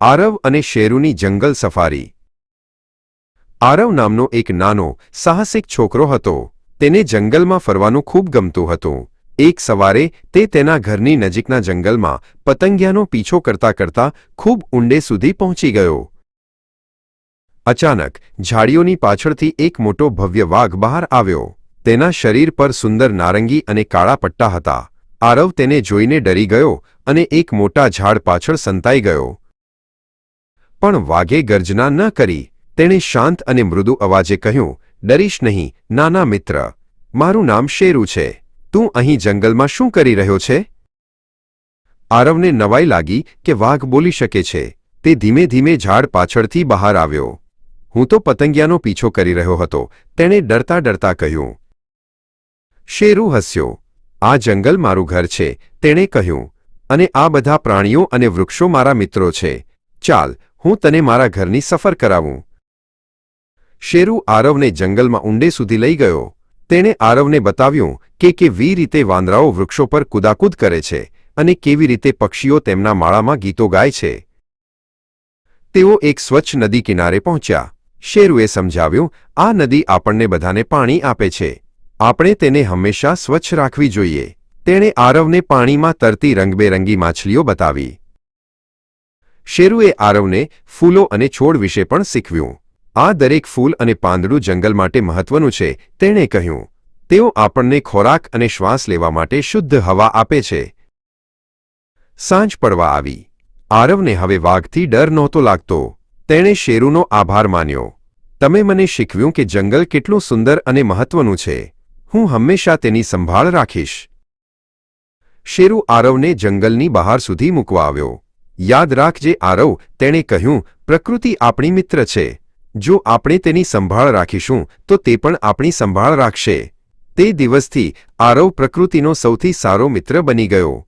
આરવ અને શેરુની જંગલ સફારી. આરવ નામનો એક નાનો, સાહસિક છોકરો હતો. તેને જંગલમાં ફરવાનું ખૂબ ગમતું હતું. એક સવારે તે તેના ઘરની નજીકના જંગલમાં પતંગિયાનો પીછો કરતા કરતા ખૂબ ઊંડે સુધી પહોંચી ગયો. અચાનક, ઝાડીઓની પાછળથી એક મોટો ભવ્ય વાઘ બહાર આવ્યો. તેના શરીર પર સુંદર નારંગી અને કાળા પટ્ટા હતા. આરવ તેને જોઈને ડરી ગયો અને એક મોટા ઝાડ પાછળ સંતાઈ ગયો. પણ વાઘે ગર્જના ન કરી. તેણે શાંત અને મૃદુ અવાજે કહ્યું, ડરીશ નહીં, નાના મિત્ર. મારું નામ શેરુ છે. તું અહીં જંગલમાં શું કરી રહ્યો છે? આરવને નવાઈ લાગી કે વાઘ બોલી શકે છે. તે ધીમે ધીમે ઝાડ પાછળથી બહાર આવ્યો. હું તો પતંગિયાનો પીછો કરી રહ્યો હતો, તેણે ડરતા ડરતા કહ્યું. શેરુ હસ્યો. આ જંગલ મારું ઘર છે, તેણે કહ્યું. અને આ બધા પ્રાણીઓ અને વૃક્ષો મારા મિત્રો છે. ચાલ હું તને મારા ઘરની સફર કરાવું. શેરુ આરવને જંગલમાં ઊંડે સુધી લઈ ગયો. તેણે આરવને બતાવ્યું કે કેવી રીતે વાંદરાઓ વૃક્ષો પર કુદાકૂદ કરે છે અને કેવી રીતે પક્ષીઓ તેમના માળામાં ગીતો ગાય છે. તેઓ એક સ્વચ્છ નદી કિનારે પહોંચ્યા. શેરુએ સમજાવ્યું, આ નદી આપણને બધાને પાણી આપે છે. આપણે તેને હંમેશા સ્વચ્છ રાખવી જોઈએ. તેણે આરવને પાણીમાં તરતી રંગબેરંગી માછલીઓ બતાવી. શેરુએ આરવને ફૂલો અને છોડ વિશે પણ શીખવ્યું. આ દરેક ફૂલ અને પાંદડું જંગલ માટે મહત્વનું છે, તેણે કહ્યું. તેઓ આપણને ખોરાક અને શ્વાસ લેવા માટે શુદ્ધ હવા આપે છે. સાંજ પડવા આવી. આરવને હવે વાઘથી ડર નહોતો લાગતો. તેણે શેરુનો આભાર માન્યો. તમે મને શીખવ્યું કે જંગલ કેટલું સુંદર અને મહત્વનું છે. હું હંમેશા તેની સંભાળ રાખીશ. શેરુ આરવને જંગલની બહાર સુધી મૂકવા આવ્યો. યાદ રાખજે આરવ, તેણે કહ્યું, પ્રકૃતિ આપણી મિત્ર છે. જો આપણે તેની સંભાળ રાખીશું, તો તે પણ આપણી સંભાળ રાખશે. તે દિવસથી આરવ પ્રકૃતિનો સૌથી સારો મિત્ર બની ગયો.